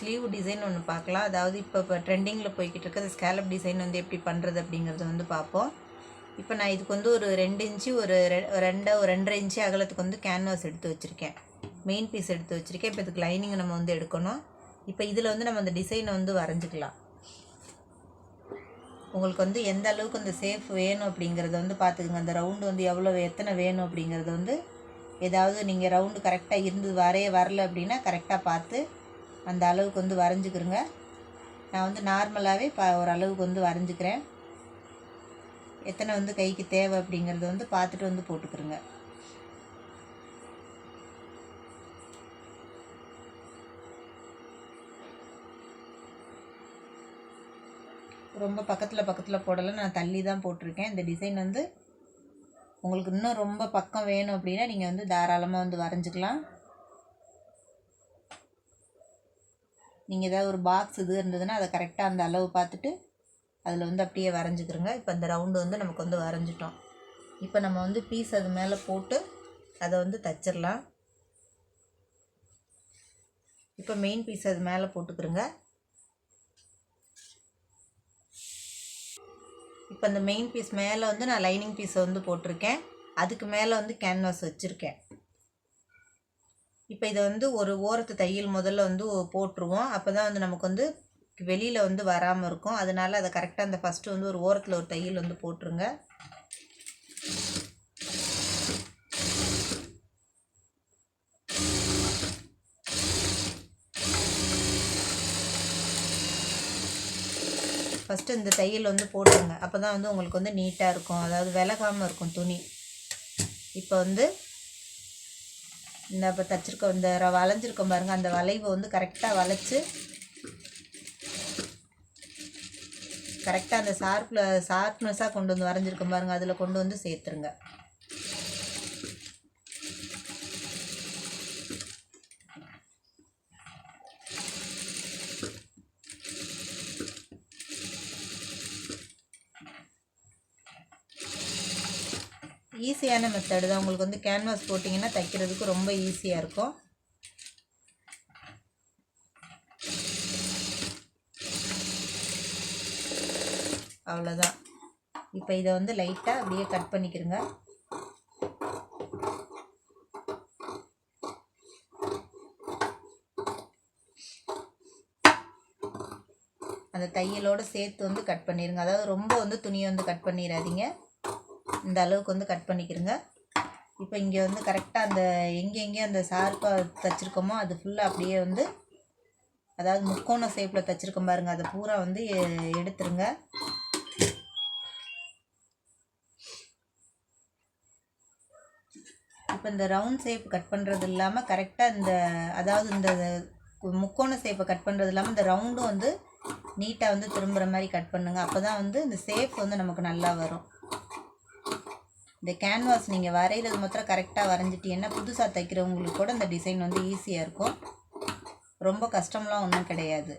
Sleeve design ஒன்று பார்க்கலாம். அதாவது இப்போ இப்போ ட்ரெண்டிங்கில் போய்கிட்டு இருக்க. ஸ்கேலப் டிசைன் வந்து எப்படி பண்ணுறது அப்படிங்கிறத வந்து பார்ப்போம். இப்போ நான் இதுக்கு வந்து ஒரு ரெண்டு இன்ச்சு ஒரு ரெ- ரெண்டை ஒரு ரெண்டரை இன்ச்சு அகலத்துக்கு வந்து கேன்வாஸ் எடுத்து வச்சுருக்கேன். மெயின் பீஸ் எடுத்து வச்சுருக்கேன். இப்போ இதுக்கு லைனிங் நம்ம வந்து எடுக்கணும். இப்போ இதில் வந்து நம்ம அந்த டிசைனை வந்து வரைஞ்சிக்கலாம். உங்களுக்கு வந்து எந்த அளவுக்கு அந்த சேஃப் வேணும் அப்படிங்கிறத வந்து பார்த்துக்குங்க. அந்த ரவுண்டு வந்து எவ்வளோ எத்தனை வேணும் அப்படிங்கிறத வந்து ஏதாவது நீங்கள் ரவுண்டு கரெக்டாக இருந்து வரைய வரல அப்படின்னா கரெக்டாக பார்த்து அந்த அளவுக்கு வந்து வரைஞ்சிக்கிருங்க. நான் வந்து நார்மலாகவே ப அளவுக்கு வந்து வரைஞ்சிக்கிறேன். எத்தனை வந்து கைக்கு தேவை அப்படிங்கிறத வந்து பார்த்துட்டு வந்து போட்டுக்கிறோங்க ரொம்ப பக்கத்தில் பக்கத்தில் போடலை நான் தள்ளி தான் போட்டிருக்கேன். இந்த டிசைன் வந்து உங்களுக்கு இன்னும் ரொம்ப பக்கம் வேணும் அப்படின்னா நீங்கள் வந்து தாராளமாக வந்து வரைஞ்சிக்கலாம். நீங்கள் ஏதாவது ஒரு பாக்ஸ் இது இருந்ததுன்னா அதை கரெக்டாக அந்த அளவு பார்த்துட்டு அதில் வந்து அப்படியே வரைஞ்சிக்கிறோங்க. இப்போ அந்த ரவுண்டு வந்து நமக்கு வந்து வரைஞ்சிட்டோம். இப்போ நம்ம வந்து பீஸ் அது மேலே போட்டு அதை வந்து தச்சிடலாம் இப்போ மெயின் பீஸ் அது மேலே போட்டுக்கிறோங்க. இப்போ இந்த மெயின் பீஸ் மேலே வந்து நான் லைனிங் பீஸை வந்து போட்டிருக்கேன். அதுக்கு மேலே வந்து கேன்வாஸ் வச்சுருக்கேன். இப்போ இதை வந்து ஒரு ஓரத்து தையல் முதல்ல வந்து போட்டுருவோம். அப்போ தான் வந்து நமக்கு வந்து வெளியில் வந்து வராமல் இருக்கும். அதனால் அதை கரெக்டாக அந்த ஃபஸ்ட்டு வந்து ஒரு ஓரத்தில் ஒரு தையல் வந்து போட்டுருங்க. ஃபஸ்ட்டு இந்த தையல் வந்து போட்டுருங்க. அப்போ தான் வந்து உங்களுக்கு வந்து நீட்டாக இருக்கும். அதாவது விலகாமல் இருக்கும் துணி. இப்போ வந்து இந்த இப்போ தச்சிருக்க இந்த ர- வளைஞ்சிருக்கோம் பாருங்க. அந்த வளைவை வந்து கரெக்டாக வளைச்சு கரெக்டாக அந்த ஷார்ப்பில் ஷார்ப்னஸாக கொண்டு வந்து வரைஞ்சிருக்கோம் பாருங்க. அதில் கொண்டு வந்து சேர்த்துருங்க. ஈஸியான மெத்தடு தான். உங்களுக்கு வந்து கேன்வாஸ் போட்டிங்கன்னா தைக்கிறதுக்கு ரொம்ப ஈஸியாக இருக்கும். அவ்வளோதான் இப்போ இதை வந்து லைட்டாக அப்படியே கட் பண்ணிக்கிறங்க அந்த தையலோடு சேர்த்து வந்து கட் பண்ணிடுங்க அதாவது ரொம்ப வந்து துணியை வந்து கட் பண்ணிடாதீங்க இந்த அளவுக்கு வந்து கட் பண்ணிக்கிறங்க. இப்போ இங்கே வந்து கரெக்டாக அந்த எங்கே அந்த ஷார்ப்பாக தைச்சிருக்கோமோ அது ஃபுல்லாக அப்படியே வந்து அதாவது முக்கோண ஷேப்பில் தைச்சிருக்கோம் பாருங்கள் அதை பூரா வந்து எ- எடுத்துருங்க. இப்போ இந்த ரவுண்ட் ஷேப் கட் பண்ணுறது இல்லாமல் கரெக்டாக இந்த அதாவது இந்த முக்கோண ஷேப்பை கட் பண்ணுறது இல்லாமல் இந்த ரவுண்டும் வந்து நீட்டாக வந்து திரும்புகிற மாதிரி கட் பண்ணுங்கள் அப்போ தான் வந்து இந்த ஷேப் வந்து நமக்கு நல்லா வரும். இந்த கேன்வாஸ் நீங்கள் வரைகிறது மாத்திரம் கரெக்டாக வரைஞ்சிட்டீங்கன்னா புதுசாக தைக்கிறவங்களுக்கு கூட இந்த டிசைன் வந்து ஈஸியாக இருக்கும். ரொம்ப கஷ்டம்லாம் ஒன்றும் கிடையாது.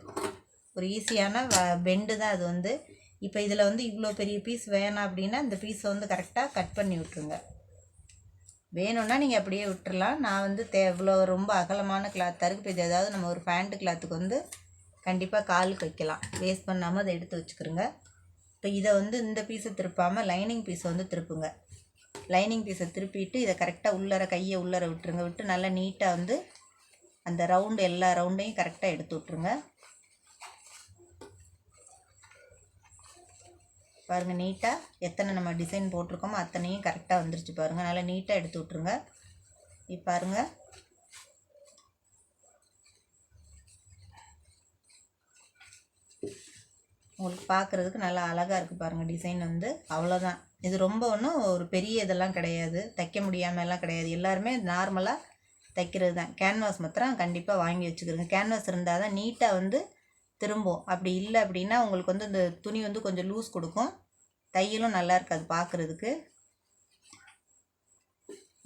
ஒரு ஈஸியான பெண்டு தான் அது வந்து. இப்போ இதில் வந்து இவ்வளோ பெரிய பீஸ் வேணாம் அப்படின்னா இந்த பீஸை வந்து கரெக்டாக கட் பண்ணி விட்ருங்க வேணும்னா நீங்கள் அப்படியே விட்டுறலாம். நான் வந்து தே இவ்வளோ ரொம்ப அகலமான கிளாத்தாக இருக்குது இப்போ இது ஏதாவது நம்ம ஒரு பேண்ட்டு கிளாத்துக்கு வந்து கண்டிப்பாக காலுக்கு வைக்கலாம். வேஸ்ட் பண்ணாமல் அதை எடுத்து வச்சுக்கிறோங்க இப்போ இதை வந்து இந்த பீஸை திருப்பாமல் லைனிங் பீஸை வந்து திருப்புங்க. லைனிங் பீஸை திருப்பிட்டு இதை கரெக்டாக உள்ளர கையை உள்ளர விட்டுருங்க. விட்டு நல்லா நீட்டாக வந்து அந்த ரவுண்டு எல்லா ரவுண்டையும் கரெக்டாக எடுத்து விட்ருங்க பாருங்கள் நீட்டாக எத்தனை நம்ம டிசைன் போட்டிருக்கோமோ அத்தனையும் கரெக்டாக வந்துருச்சு பாருங்கள் நல்லா நீட்டாக எடுத்து விட்ருங்க இப்போ பாருங்கள் உங்களுக்கு பார்க்குறதுக்கு நல்லா அழகாக இருக்குது பாருங்கள் டிசைன் வந்து. அவ்வளோதான் இது ரொம்ப ஒன்றும் ஒரு பெரிய இதெல்லாம் கிடையாது. தைக்க முடியாமலாம் கிடையாது. எல்லாருமே நார்மலாக தைக்கிறது தான். கேன்வாஸ் மாத்திரம் கண்டிப்பாக வாங்கி வச்சுக்கிறோங்க. கேன்வாஸ் இருந்தால் தான் நீட்டாக வந்து திரும்பும். அப்படி இல்லை அப்படின்னா உங்களுக்கு வந்து இந்த துணி வந்து கொஞ்சம் லூஸ் கொடுக்கும். தையலும் நல்லா இருக்காது பார்க்குறதுக்கு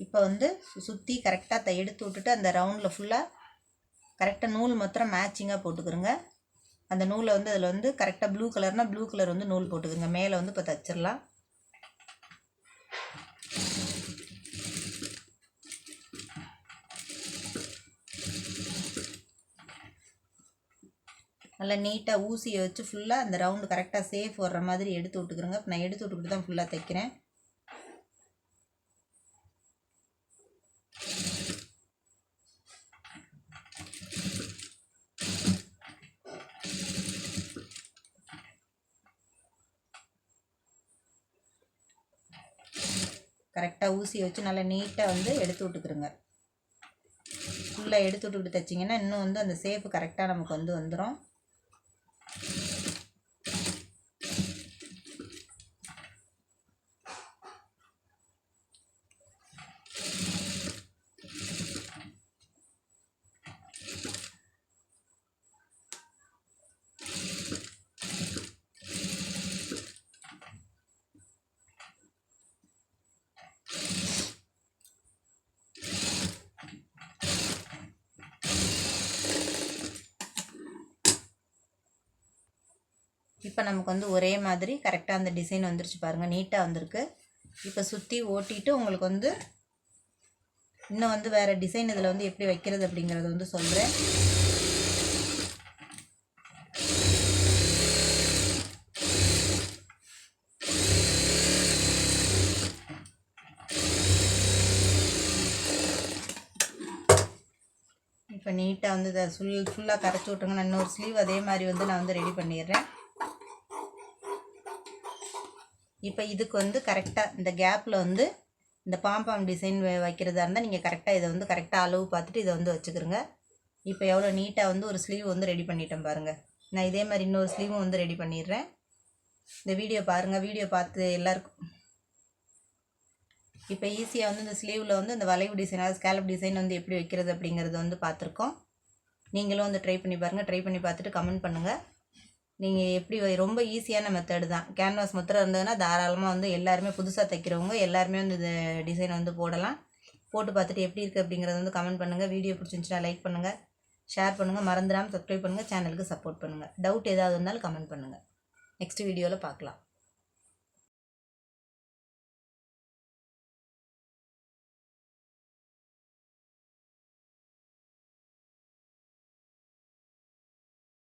இப்போ வந்து சுற்றி கரெக்டாக தை எடுத்து விட்டுட்டு அந்த ரவுண்டில் ஃபுல்லாக கரெக்டாக நூல் மாத்திரம் மேட்சிங்காக போட்டுக்கிறோங்க. அந்த நூலை வந்து அதில் வந்து கரெக்டாக ப்ளூ கலர்னால் ப்ளூ கலர் வந்து நூல் போட்டுக்கிறோங்க. மேலே வந்து இப்போ தச்சிடலாம். நல்லா நீட்டாக ஊசியை வச்சு ஃபுல்லாக அந்த ரவுண்டு கரெக்டாக சேஃப் வர்ற மாதிரி எடுத்து விட்டுக்கிறோங்க இப்போ நான் எடுத்து விட்டுக்கிட்டு தான் ஃபுல்லாக தைக்கிறேன். கரெக்டாக ஊசியை வச்சு நல்லா நீட்டாக வந்து எடுத்து விட்டுக்கிறோங்க ஃபுல்லாக எடுத்து விட்டுக்கிட்டு தைச்சிங்கன்னா இன்னும் வந்து அந்த சேஃப் கரெக்டாக நமக்கு வந்து வந்துடும் இப்போ நமக்கு வந்து ஒரே மாதிரி கரெக்டாக அந்த டிசைன் வந்துருச்சு பாருங்கள் நீட்டாக வந்திருக்கு. இப்போ சுற்றி ஓட்டிட்டு உங்களுக்கு வந்து இன்னும் வந்து வேறு டிசைன் இதில் வந்து எப்படி வைக்கிறது அப்படிங்கிறத வந்து சொல்கிறேன் இப்போ நீட்டாக வந்து இதை ஃபுல் ஃபுல்லாக கரைச்சி விட்ருங்க நான் இன்னொரு ஸ்லீவ் அதே மாதிரி வந்து நான் வந்து ரெடி பண்ணிடுறேன். இப்போ இதுக்கு வந்து கரெக்டாக இந்த கேப்பில் வந்து இந்த பாம்பாம் டிசைன் வைக்கிறதா இருந்தால் நீங்கள் கரெக்டாக இதை வந்து கரெக்டாக அளவு பார்த்துட்டு இதை வந்து வச்சுக்கிறோங்க இப்போ எவ்வளோ நீட்டாக வந்து ஒரு ஸ்லீவ் வந்து ரெடி பண்ணிட்டேன் பாருங்கள் நான் இதே மாதிரி இன்னொரு ஸ்லீவும் வந்து ரெடி பண்ணிடுறேன். இந்த வீடியோ பாருங்கள் வீடியோ பார்த்து எல்லாருக்கும். இப்போ ஈஸியாக வந்து இந்த ஸ்லீவில் வந்து இந்த வளைவு டிசைன் அதாவது ஸ்கேலப் டிசைன் வந்து எப்படி வைக்கிறது அப்படிங்கிறத வந்து பார்த்துருக்கோம். நீங்களும் வந்து ட்ரை பண்ணி பாருங்கள் ட்ரை பண்ணி பார்த்துட்டு கமெண்ட் பண்ணுங்கள் நீங்கள் எப்படி ரொம்ப ஈஸியான மெத்தடு தான். கேன்வாஸ் முத்திரம் இருந்ததுன்னா தாராளமாக வந்து எல்லாருமே புதுசாக தைக்கிறவங்க எல்லாருமே வந்து இந்த டிசைன் வந்து போடலாம். போட்டு பார்த்துட்டு எப்படி இருக்குது அப்படிங்கிறத வந்து கமெண்ட் பண்ணுங்கள் வீடியோ பிடிச்சிருந்துச்சுன்னா லைக் பண்ணுங்கள் ஷேர் பண்ணுங்கள் மறந்துடாமல் சப்ஸ்கிரைப் பண்ணுங்கள் சேனலுக்கு சப்போர்ட் பண்ணுங்கள் டவுட் ஏதாவது இருந்தாலும் கமெண்ட் பண்ணுங்கள் நெக்ஸ்ட் வீடியோவில் பார்க்கலாம்.